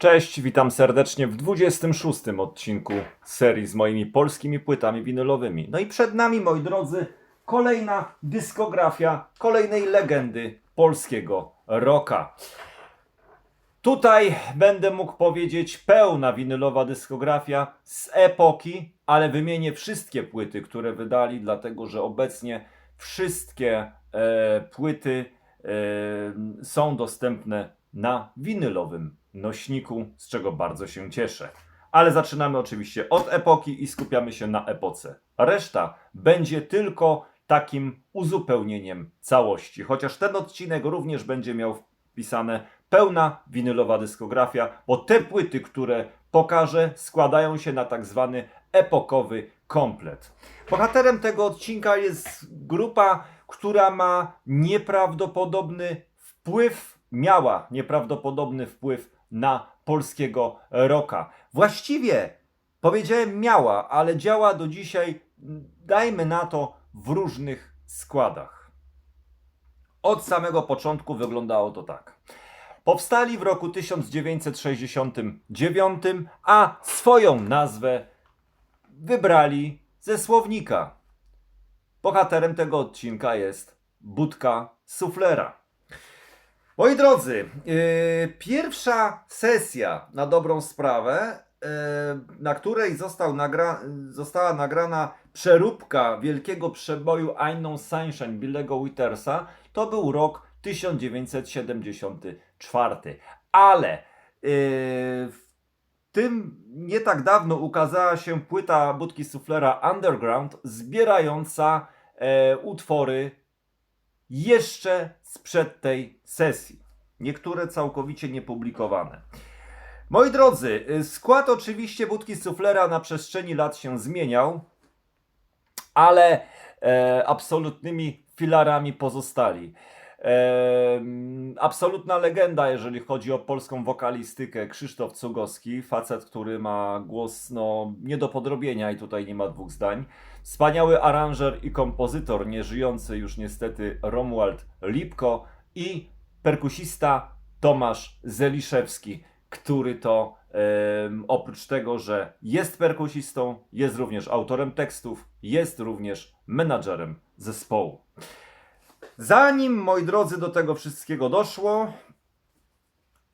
Cześć, witam serdecznie w 26 odcinku serii z moimi polskimi płytami winylowymi. No i przed nami, moi drodzy, kolejna dyskografia kolejnej legendy polskiego rocka. Tutaj będę mógł powiedzieć pełna winylowa dyskografia z epoki, ale wymienię wszystkie płyty, które wydali, dlatego że obecnie wszystkie e, płyty e, są dostępne na winylowym nośniku, z czego bardzo się cieszę. Ale zaczynamy oczywiście od epoki i skupiamy się na epoce. Reszta będzie tylko takim uzupełnieniem całości, chociaż ten odcinek również będzie miał wpisane pełna winylowa dyskografia, bo te płyty, które pokażę, składają się na tak zwany epokowy komplet. Bohaterem tego odcinka jest grupa, która ma nieprawdopodobny wpływ, miała nieprawdopodobny wpływ na polskiego rocka. Właściwie powiedziałem miała, ale działa do dzisiaj, dajmy na to, w różnych składach. Od samego początku wyglądało to tak. Powstali w roku 1969, a swoją nazwę wybrali ze słownika. Bohaterem tego odcinka jest Budka Suflera. Moi drodzy, yy, pierwsza sesja na dobrą sprawę, yy, na której nagra została nagrana przeróbka wielkiego przeboju Unknown Sunshine Billego Wittersa, to był rok 1974. Ale yy, w tym nie tak dawno ukazała się płyta Budki Suflera Underground, zbierająca e, utwory jeszcze sprzed tej sesji. Niektóre całkowicie niepublikowane. Moi drodzy, y, skład oczywiście Budki Suflera na przestrzeni lat się zmieniał, ale e, absolutnymi filarami pozostali. Absolutna legenda, jeżeli chodzi o polską wokalistykę, Krzysztof Cugowski, facet, który ma głos no, nie do podrobienia i tutaj nie ma dwóch zdań. Wspaniały aranżer i kompozytor, nieżyjący już niestety Romuald Lipko i perkusista Tomasz Zeliszewski, który to oprócz tego, że jest perkusistą, jest również autorem tekstów, jest również menadżerem zespołu. Zanim, moi drodzy, do tego wszystkiego doszło,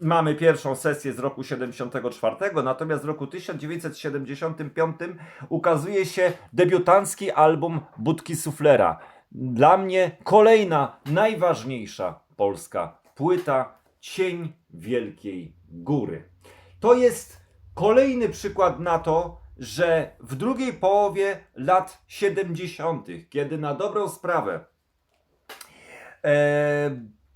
mamy pierwszą sesję z roku 74, natomiast w roku 1975 ukazuje się debiutancki album Budki Suflera. Dla mnie kolejna, najważniejsza polska płyta Cień Wielkiej Góry. To jest kolejny przykład na to, że w drugiej połowie lat 70., kiedy na dobrą sprawę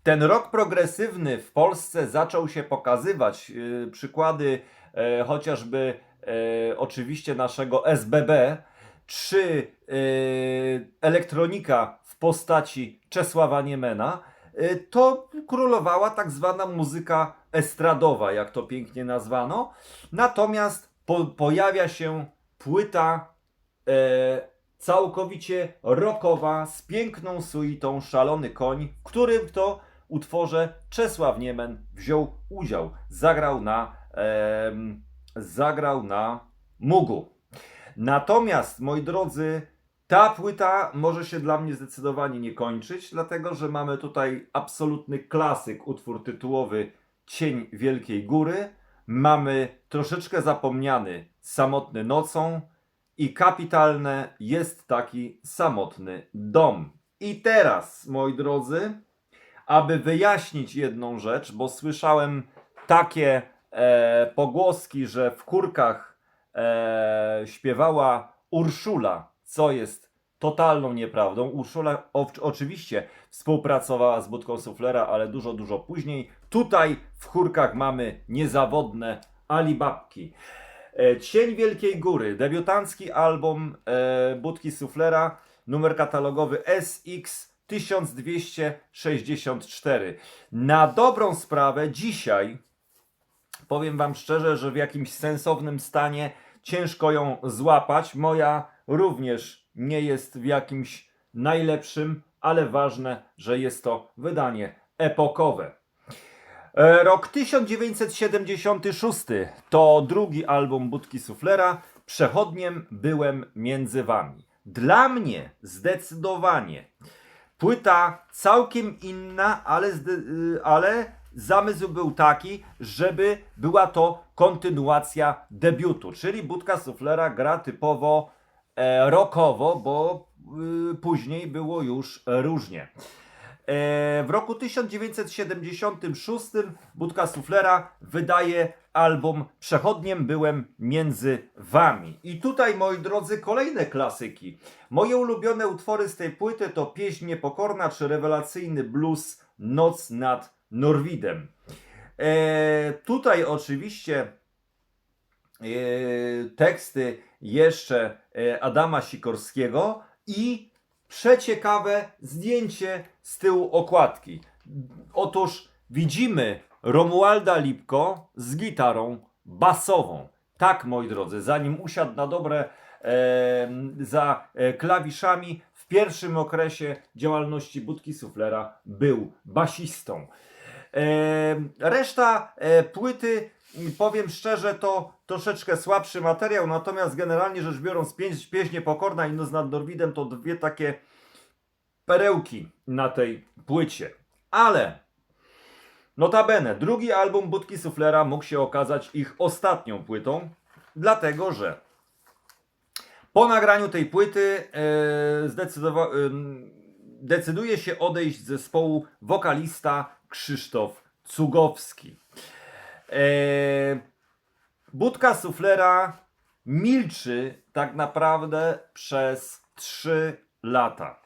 ten rok progresywny w Polsce zaczął się pokazywać. e, Przykłady e, chociażby e, oczywiście naszego SBB, czy e, elektronika w postaci Czesława Niemena, e, to królowała tak zwana muzyka estradowa, jak to pięknie nazwano. Natomiast po, pojawia się płyta e, całkowicie rockowa, z piękną suitą Szalony Koń, w którym to utworze Czesław Niemen wziął udział. Zagrał na, em, zagrał na Mugu. Natomiast, moi drodzy, ta płyta może się dla mnie zdecydowanie nie kończyć, dlatego że mamy tutaj absolutny klasyk, utwór tytułowy Cień Wielkiej Góry. Mamy troszeczkę zapomniany Samotny Nocą, i kapitalne jest taki samotny dom. I teraz, moi drodzy, aby wyjaśnić jedną rzecz, bo słyszałem takie e, pogłoski, że w kurkach e, śpiewała Urszula, co jest totalną nieprawdą. Urszula o, oczywiście współpracowała z Budką Suflera, ale dużo, dużo później. Tutaj w chórkach mamy niezawodne Alibabki. E, Cień Wielkiej Góry, debiutancki album e, Budki Suflera, numer katalogowy SX 1264. Na dobrą sprawę dzisiaj powiem Wam szczerze, że w jakimś sensownym stanie ciężko ją złapać. Moja również nie jest w jakimś najlepszym, ale ważne, że jest to wydanie epokowe. E, Rok 1976 to drugi album Budki Suflera. Przechodniem byłem między wami. Dla mnie zdecydowanie płyta całkiem inna, ale, y, ale zamysł był taki, żeby była to kontynuacja debiutu, czyli Budka Suflera gra typowo e, bo y, później było już różnie. E, W roku 1976 Budka Suflera wydaje album Przechodniem byłem między wami. I tutaj, moi drodzy, kolejne klasyki. Moje ulubione utwory z tej płyty to Pieśń Niepokorna czy rewelacyjny blues Noc nad Norwidem. E, tutaj oczywiście e, teksty jeszcze e, Adama Sikorskiego i przeciekawe zdjęcie z tyłu okładki. Otóż widzimy Romualda Lipko z gitarą basową. Tak, moi drodzy, zanim usiadł na dobre e, za klawiszami, w pierwszym okresie działalności Budki Suflera był basistą. E, reszta e, płyty, powiem szczerze, to troszeczkę słabszy materiał, natomiast generalnie rzecz biorąc, pieśń, pieśń Niepokorna i Noc nad Norwidem to dwie takie perełki na tej płycie. Ale notabene, drugi album Budki Suflera mógł się okazać ich ostatnią płytą, dlatego że po nagraniu tej płyty ym, decyduje się odejść z zespołu wokalista Krzysztof Cugowski. E, Budka Suflera milczy tak naprawdę przez 3 lata.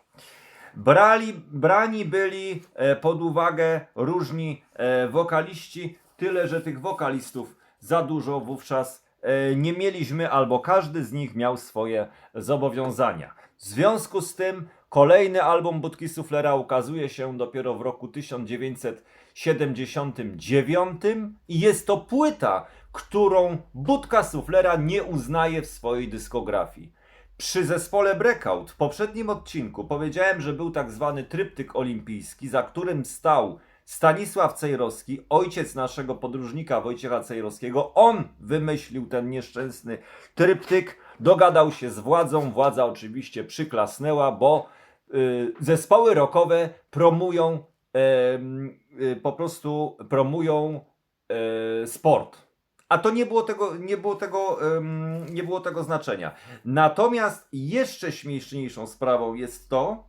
Brali, brani byli e, pod uwagę różni e, wokaliści, tyle że tych wokalistów za dużo wówczas e, nie mieliśmy, albo każdy z nich miał swoje zobowiązania. W związku z tym kolejny album Budki Suflera ukazuje się dopiero w roku 1979 i jest to płyta, którą Budka Suflera nie uznaje w swojej dyskografii. Przy zespole Breakout w poprzednim odcinku powiedziałem, że był tak zwany tryptyk olimpijski, za którym stał Stanisław Cejrowski, ojciec naszego podróżnika Wojciecha Cejrowskiego. On wymyślił ten nieszczęsny tryptyk, dogadał się z władzą, władza oczywiście przyklasnęła, bo y, zespoły rockowe promują em, y, po prostu promują e, sport. A to nie było tego, nie było tego, nie było tego znaczenia. Natomiast jeszcze śmieszniejszą sprawą jest to,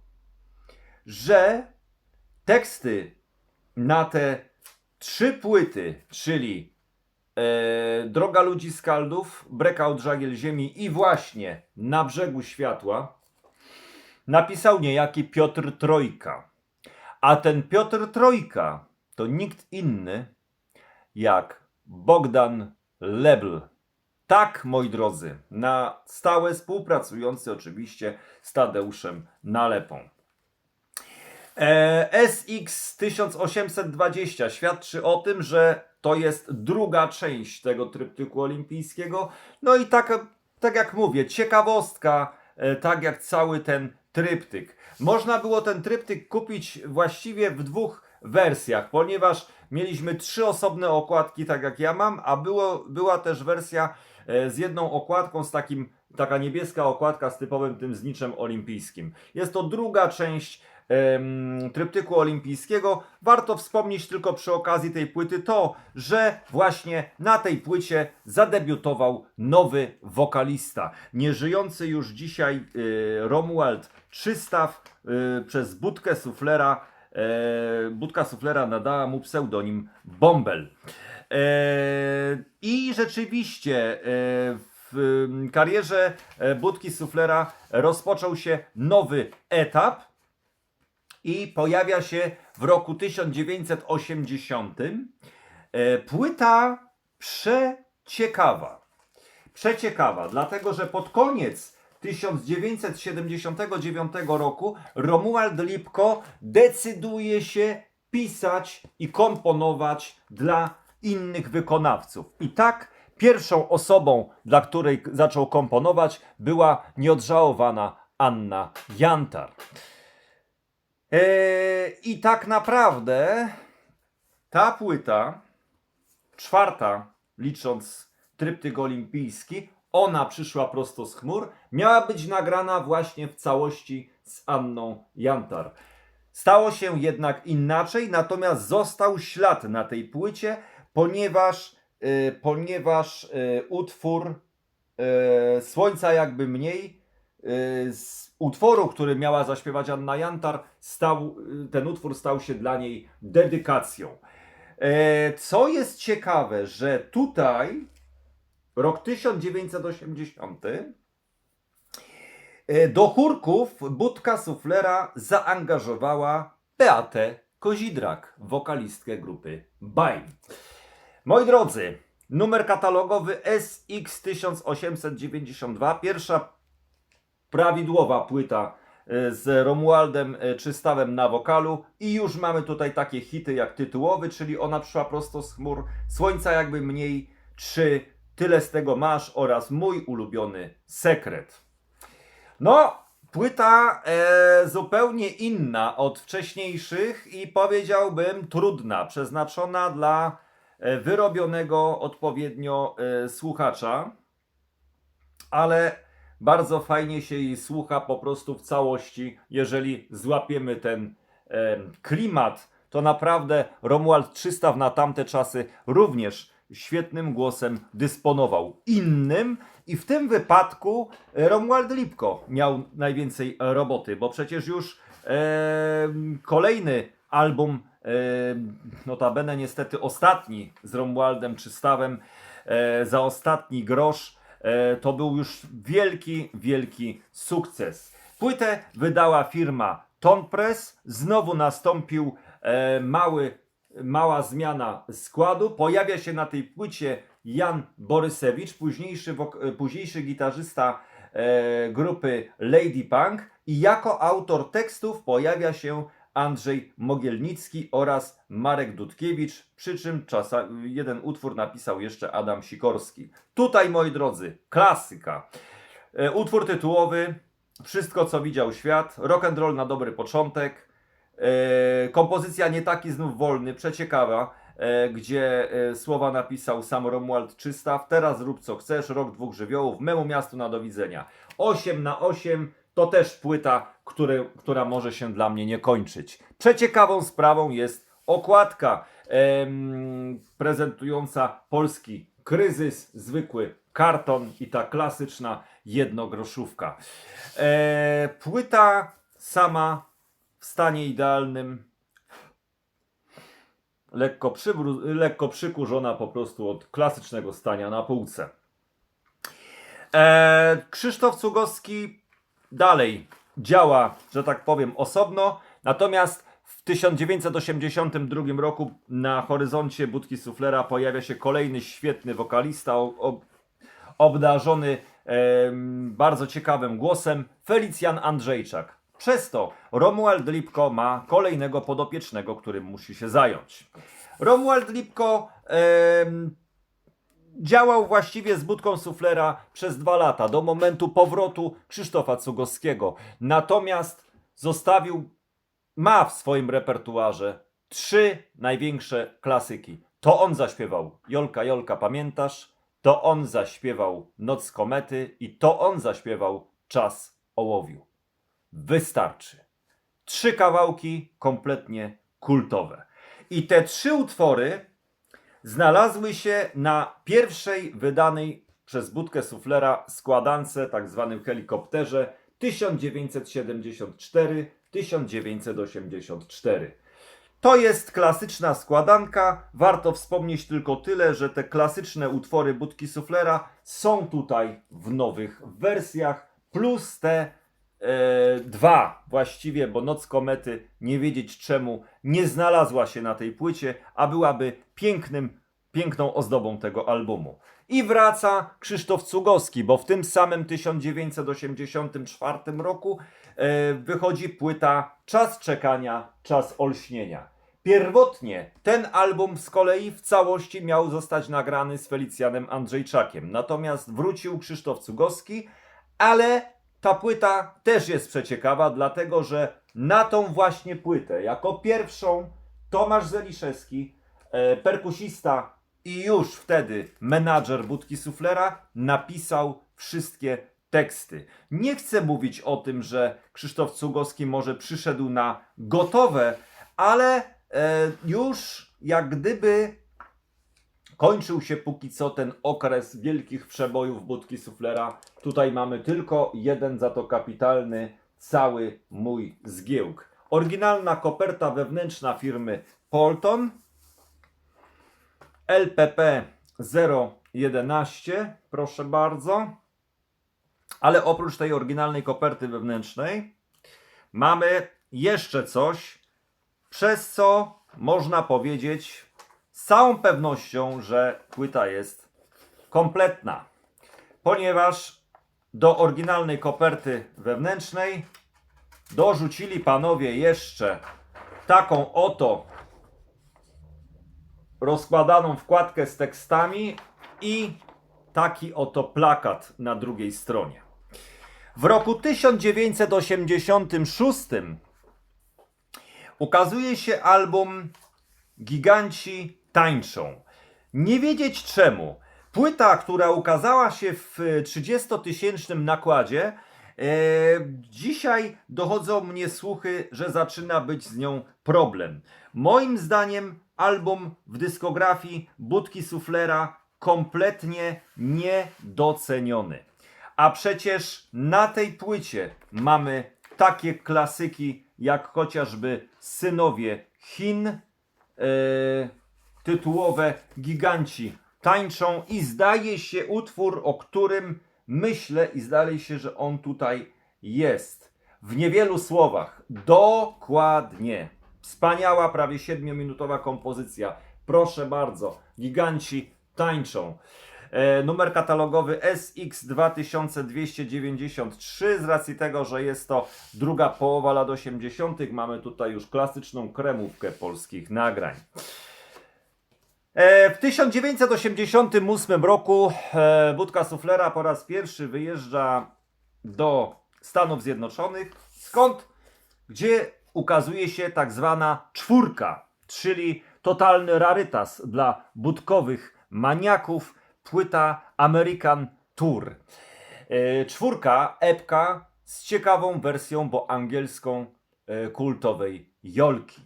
że teksty na te trzy płyty, czyli e, Droga Ludzi Skaldów, Breakout Żagiel Ziemi i właśnie Na Brzegu Światła, napisał niejaki Piotr Trojka. A ten Piotr Trojka to nikt inny jak Bogdan Lebl. Tak, moi drodzy, na stałe współpracujący oczywiście z Tadeuszem Nalepą. E, SX 1820 świadczy o tym, że to jest druga część tego tryptyku olimpijskiego. No i tak, tak jak mówię, ciekawostka, e, tak jak cały ten tryptyk. Można było ten tryptyk kupić właściwie w dwóch wersjach, ponieważ mieliśmy trzy osobne okładki, tak jak ja mam, a było, była też wersja e, z jedną okładką, z takim, taka niebieska okładka z typowym tym zniczem olimpijskim. Jest to druga część tryptyku olimpijskiego. Warto wspomnieć tylko przy okazji tej płyty to, że właśnie na tej płycie zadebiutował nowy wokalista. Nieżyjący już dzisiaj y, Romuald Trzystaw y, przez Budkę Suflera e, Budka Suflera nadała mu pseudonim Bombel. E, I rzeczywiście e, w em, karierze e, Budki Suflera rozpoczął się nowy etap i pojawia się w roku 1980 e, płyta przeciekawa. Przeciekawa, dlatego że pod koniec 1979 roku Romuald Lipko decyduje się pisać i komponować dla innych wykonawców. I tak pierwszą osobą, dla której zaczął komponować, była nieodżałowana Anna Jantar. Eee, I tak naprawdę ta płyta, czwarta, licząc tryptyk olimpijski, ona przyszła prosto z chmur, miała być nagrana właśnie w całości z Anną Jantar. Stało się jednak inaczej, natomiast został ślad na tej płycie, ponieważ, y, ponieważ y, utwór y, Słońca jakby mniej z utworu, który miała zaśpiewać Anna Jantar, stał, ten utwór stał się dla niej dedykacją. E, Co jest ciekawe, że tutaj rok 1980 e, do chórków Budka Suflera zaangażowała Beatę Kozidrak, wokalistkę grupy Baj. Moi drodzy, numer katalogowy SX1892, pierwsza prawidłowa płyta e, z Romualdem e, Czystawem na wokalu i już mamy tutaj takie hity jak tytułowy, czyli ona przyszła prosto z chmur, Słońca jakby mniej, czy Tyle z tego masz oraz mój ulubiony sekret. No, płyta e, zupełnie inna od wcześniejszych i powiedziałbym trudna, przeznaczona dla e, wyrobionego odpowiednio e, słuchacza, ale bardzo fajnie się jej słucha po prostu w całości, jeżeli złapiemy ten e, klimat, to naprawdę Romuald Trzystaw na tamte czasy również świetnym głosem dysponował. Innym i w tym wypadku e, Romuald Lipko miał najwięcej roboty, bo przecież już e, kolejny album, e, notabene niestety ostatni z Romualdem Czystawem, e, za ostatni grosz, e, to był już wielki, wielki sukces. Płytę wydała firma Ton Press, znowu nastąpił e, mały mała zmiana składu. Pojawia się na tej płycie Jan Borysewicz, późniejszy, e, późniejszy gitarzysta e, grupy Lady Punk i jako autor tekstów pojawia się Andrzej Mogielnicki oraz Marek Dudkiewicz, przy czym czasa, jeden utwór napisał jeszcze Adam Sikorski. Tutaj, moi drodzy, klasyka. E, utwór tytułowy Wszystko, co widział świat, rock and roll na dobry początek, kompozycja nie taki znów wolny, przeciekawa, e, gdzie e, słowa napisał sam Romuald Czystaw. Teraz rób co chcesz, rok dwóch żywiołów, memu miastu na do widzenia. 8 na 8 to też płyta, który, która może się dla mnie nie kończyć. Przeciekawą sprawą jest okładka em, prezentująca polski kryzys, zwykły karton i ta klasyczna jednogroszówka. E, płyta sama w stanie idealnym, lekko, przybru- lekko przykurzona po prostu od klasycznego stania na półce. E, Krzysztof Cugowski dalej działa, że tak powiem, osobno, natomiast w 1982 roku na horyzoncie Budki Suflera pojawia się kolejny świetny wokalista, obdarzony em, bardzo ciekawym głosem, Felicjan Andrzejczak. Przez to Romuald Lipko ma kolejnego podopiecznego, którym musi się zająć. Romuald Lipko em, działał właściwie z budką suflera przez dwa lata, do momentu powrotu Krzysztofa Cugowskiego. Natomiast zostawił, ma w swoim repertuarze trzy największe klasyki. To on zaśpiewał Jolka, Jolka, pamiętasz? To on zaśpiewał Noc komety i to on zaśpiewał Czas ołowiu. Wystarczy. Trzy kawałki kompletnie kultowe. I te trzy utwory znalazły się na pierwszej wydanej przez Budkę Suflera składance, tak zwanym helikopterze 1974-1984. To jest klasyczna składanka. Warto wspomnieć tylko tyle, że te klasyczne utwory Budki Suflera są tutaj w nowych wersjach, plus te e, dwa właściwie, bo Noc Komety, nie wiedzieć czemu, nie znalazła się na tej płycie, a byłaby pięknym, piękną ozdobą tego albumu. I wraca Krzysztof Cugowski, bo w tym samym 1984 roku e, wychodzi płyta Czas czekania, czas olśnienia. Pierwotnie ten album z kolei w całości miał zostać nagrany z Felicjanem Andrzejczakiem. Natomiast wrócił Krzysztof Cugowski, ale ta płyta też jest przeciekawa, dlatego że na tą właśnie płytę, jako pierwszą Tomasz Zeliszewski e, perkusista i już wtedy menadżer Budki Suflera napisał wszystkie teksty. Nie chcę mówić o tym, że Krzysztof Cugowski może przyszedł na gotowe, ale e, już jak gdyby kończył się póki co ten okres wielkich przebojów Budki Suflera. Tutaj mamy tylko jeden za to kapitalny, cały mój zgiełk. Oryginalna koperta wewnętrzna firmy Polton. LPP 011, proszę bardzo. Ale oprócz tej oryginalnej koperty wewnętrznej mamy jeszcze coś, przez co można powiedzieć z całą pewnością, że płyta jest kompletna. Ponieważ do oryginalnej koperty wewnętrznej dorzucili panowie jeszcze taką oto rozkładaną wkładkę z tekstami i taki oto plakat na drugiej stronie. W roku 1986 ukazuje się album Giganci tańczą. Nie wiedzieć czemu. Płyta, która ukazała się w 30-tysięcznym nakładzie, e, dzisiaj dochodzą mnie słuchy, że zaczyna być z nią problem. Moim zdaniem album w dyskografii Budki Suflera kompletnie niedoceniony. A przecież na tej płycie mamy takie klasyki jak chociażby Synowie Chin, e, tytułowe Giganci tańczą i zdaje się utwór, o którym myślę i zdaje się, że on tutaj jest. W niewielu słowach. Dokładnie. Wspaniała, prawie 7-minutowa kompozycja. Proszę bardzo. Giganci tańczą. E, numer katalogowy SX2293 z racji tego, że jest to druga połowa lat 80. mamy tutaj już klasyczną kremówkę polskich nagrań. E, W 1988 roku e, Budka Suflera po raz pierwszy wyjeżdża do Stanów Zjednoczonych, skąd, gdzie ukazuje się tak zwana czwórka, czyli totalny rarytas dla budkowych maniaków, płyta American Tour. E, Czwórka, epka z ciekawą wersją, bo angielską, kultowej Jolki.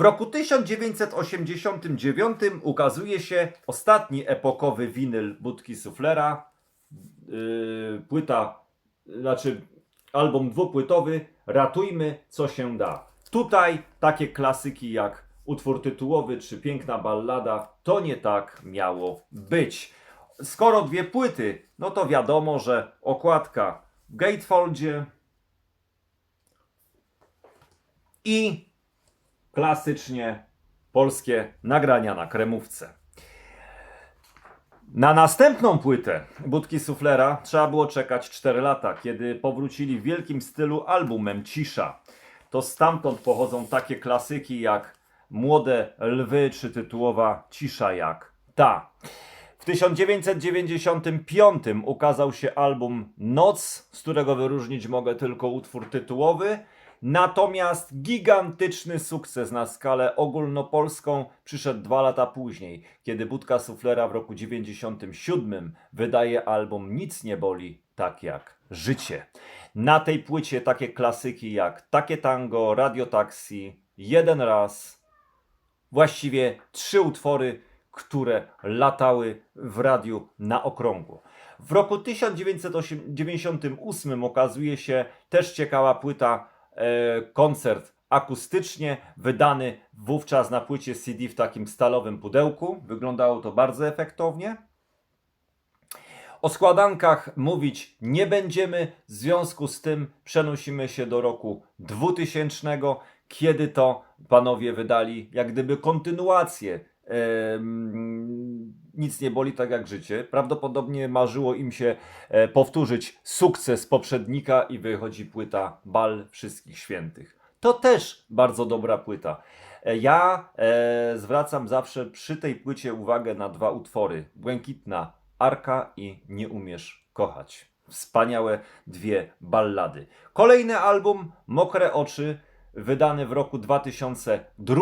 W roku 1989 ukazuje się ostatni epokowy winyl Budki Suflera. Yy, płyta, znaczy album dwupłytowy Ratujmy co się da. Tutaj takie klasyki jak utwór tytułowy czy piękna ballada, to nie tak miało być. Skoro dwie płyty, no to wiadomo, że okładka w gatefoldzie i klasycznie polskie nagrania na kremówce. Na następną płytę Budki Suflera trzeba było czekać 4 lata, kiedy powrócili w wielkim stylu albumem Cisza. To stamtąd pochodzą takie klasyki jak Młode Lwy czy tytułowa Cisza jak ta. W 1995 ukazał się album Noc, z którego wyróżnić mogę tylko utwór tytułowy. Natomiast gigantyczny sukces na skalę ogólnopolską przyszedł dwa lata później, kiedy Budka Suflera w roku 97 wydaje album Nic nie boli tak jak życie. Na tej płycie takie klasyki jak Takie Tango, Radio Taxi, Jeden Raz, właściwie trzy utwory, które latały w radiu na okrągło. W roku 1998 okazuje się też ciekawa płyta, koncert akustycznie, wydany wówczas na płycie CD w takim stalowym pudełku. Wyglądało to bardzo efektownie. O składankach mówić nie będziemy, w związku z tym przenosimy się do roku 2000, kiedy to panowie wydali jak gdyby kontynuację. em, nic nie boli tak jak życie. Prawdopodobnie marzyło im się e, powtórzyć sukces poprzednika i wychodzi płyta Bal Wszystkich Świętych. To też bardzo dobra płyta. E, Ja e, zwracam zawsze przy tej płycie uwagę na dwa utwory: Błękitna Arka i Nie umiesz kochać. Wspaniałe dwie ballady. Kolejny album Mokre oczy, wydany w roku 2002.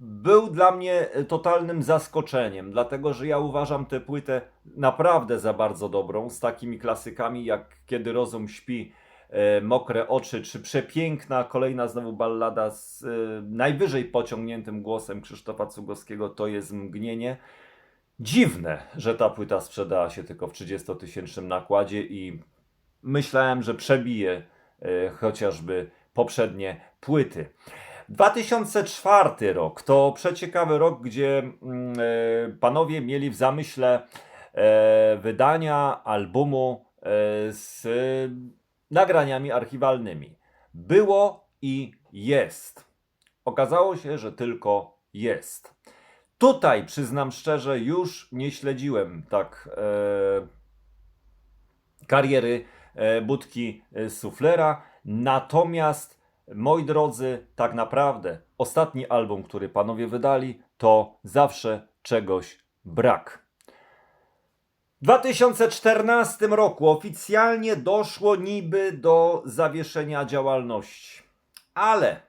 był dla mnie totalnym zaskoczeniem, dlatego że ja uważam tę płytę naprawdę za bardzo dobrą, z takimi klasykami jak Kiedy rozum śpi, e, Mokre oczy, czy przepiękna kolejna znowu ballada z e, najwyżej pociągniętym głosem Krzysztofa Cugowskiego, to jest mgnienie. Dziwne, że ta płyta sprzedała się tylko w 30-tysięcznym nakładzie i myślałem, że przebije e, chociażby poprzednie płyty. 2004 rok to przeciekawy rok, gdzie mm, e, panowie mieli w zamyśle e, wydania albumu e, z nagraniami archiwalnymi. Było i jest. Okazało się, że tylko jest. Tutaj, przyznam szczerze, już nie śledziłem tak e, kariery e, budki e, suflera. Natomiast, moi drodzy, tak naprawdę ostatni album, który panowie wydali, to zawsze czegoś brak. W 2014 roku oficjalnie doszło niby do zawieszenia działalności, ale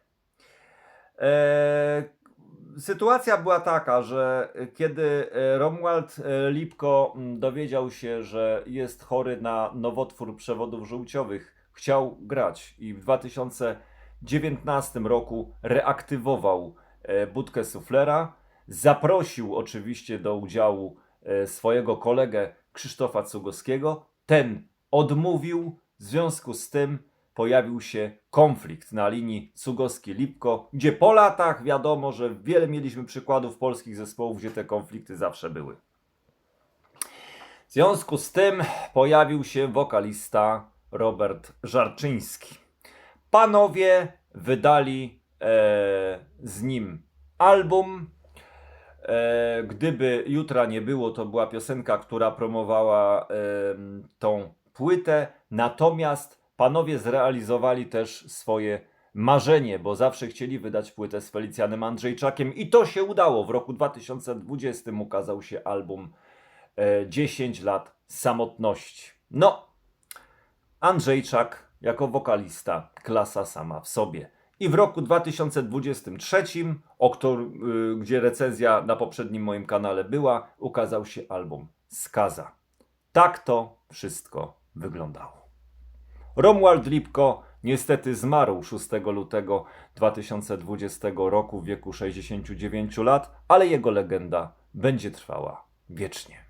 e, sytuacja była taka, że kiedy e, Romuald e, Lipko m, dowiedział się, że jest chory na nowotwór przewodów żółciowych, chciał grać i w 2019 roku reaktywował e, budkę suflera. Zaprosił oczywiście do udziału e, swojego kolegę Krzysztofa Cugowskiego. Ten odmówił, w związku z tym pojawił się konflikt na linii Cugowski-Lipko, gdzie po latach wiadomo, że wiele mieliśmy przykładów polskich zespołów, gdzie te konflikty zawsze były. W związku z tym pojawił się wokalista Robert Żarczyński. Panowie wydali e, z nim album. E, gdyby jutra nie było, to była piosenka, która promowała em, tą płytę. Natomiast panowie zrealizowali też swoje marzenie, bo zawsze chcieli wydać płytę z Felicjanem Andrzejczakiem i to się udało. W roku 2020 ukazał się album e, 10 lat samotności. No, Andrzejczak jako wokalista, klasa sama w sobie. I w roku 2023, o y, gdzie recenzja na poprzednim moim kanale była, ukazał się album Skaza. Tak to wszystko wyglądało. Romuald Lipko niestety zmarł 6 lutego 2020 roku w wieku 69 lat, ale jego legenda będzie trwała wiecznie.